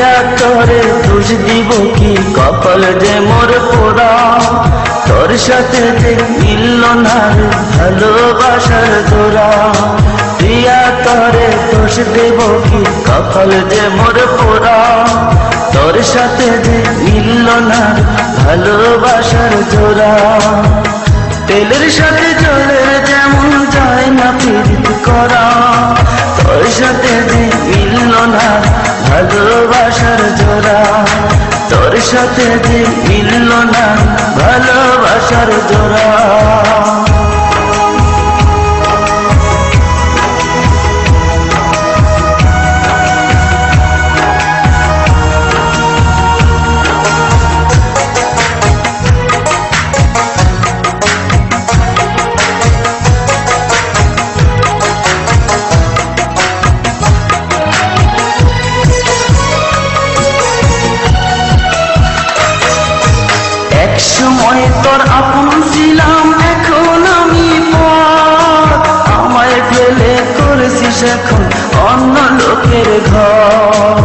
প্রিয়া তোরে দোষ দিব কি? কপাল যে মোর পোড়া। তোর সাথে যে মিলল না ভালোবাসার দোরা প্রিয়া তোরে দোষ দেব কি? কপাল যে মোর পোড়া। তোর সাথে যে মিলল না ভালোবাসার জোড়া। তেলের সাথে জলের যেমন যায় না পীড়িত করা। তোর সাথে যে মিলল না ভালোবাসার জোড়া। তোর সাথে যে মিলল না ভালোবাসার জোড়া। তোর আপন ছিলাম, এখন আমি পর। আমায় ফেলে করেছিস এখন অন্য লোকের ঘর।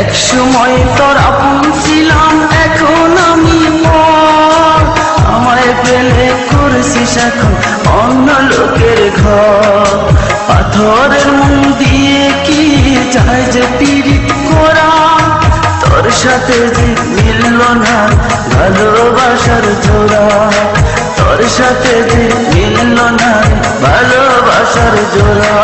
এক সময় তোর আপন ছিলাম, এখন আমি পর। আমায় ফেলে করেছিস এখন অন্য লোকের ঘর। পাথরের মন দিয়ে কি চায় যে পীড়িত করা তোর সাথে মিলল না ভালোবাসার জোড়া। তোর সাথে মিলল না ভালোবাসার জোড়া।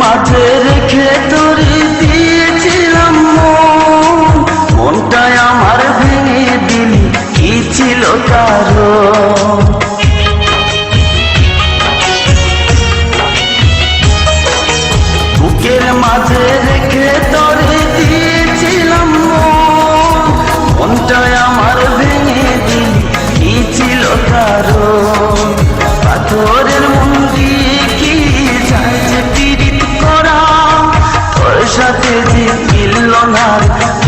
মাঝে রেখে তোরে যে মিলল না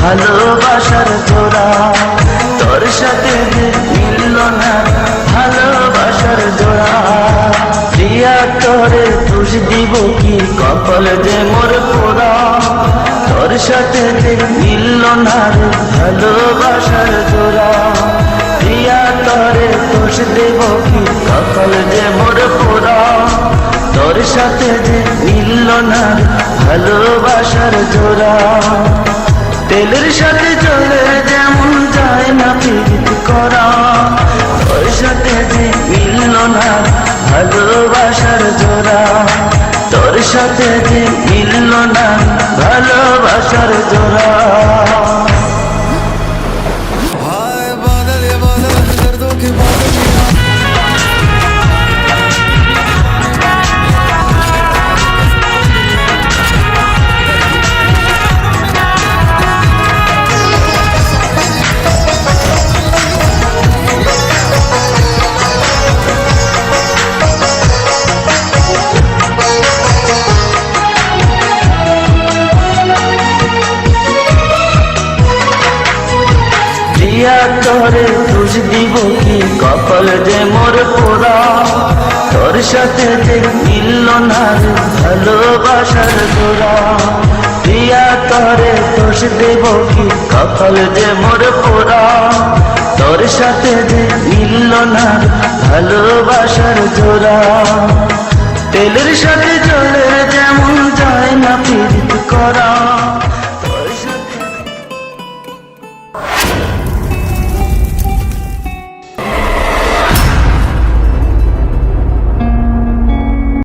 ভালোবাসার জোড়া। তোর সাথে মিলল না ভালোবাসার জোড়া। প্রিয়া, তোরে দোষ দিব কি? কপাল যে মোর পোড়া। তোর সাথে মিলল না ভালোবাসার জোড়া। প্রিয়া, তোরে দোষ দেব কি? কপাল যে মোর পোড়া। তোর সাথে যে মিলল না জোড়া তেলের সাথে চলে যেমন যায় না পীড়িত করা। ওর সাথে যে মিলল না ভালোবাসার জোড়া। তোর সাথে যে মিলল না ভালোবাসার জোড়া। প্রিয়া তোরে দোষ দিব কি? কপাল যে মোর পোড়া, তোর সাথে যে মিলল না ভালোবাসার জোড়া। প্রিয়া তোরে দোষ দেব কি? কপাল যে মোর পোড়া, তোর সাথে যে মিলল না ভালোবাসার জোড়া। তেলের সাথে জলের যেমন যায় না পীড়িত করা।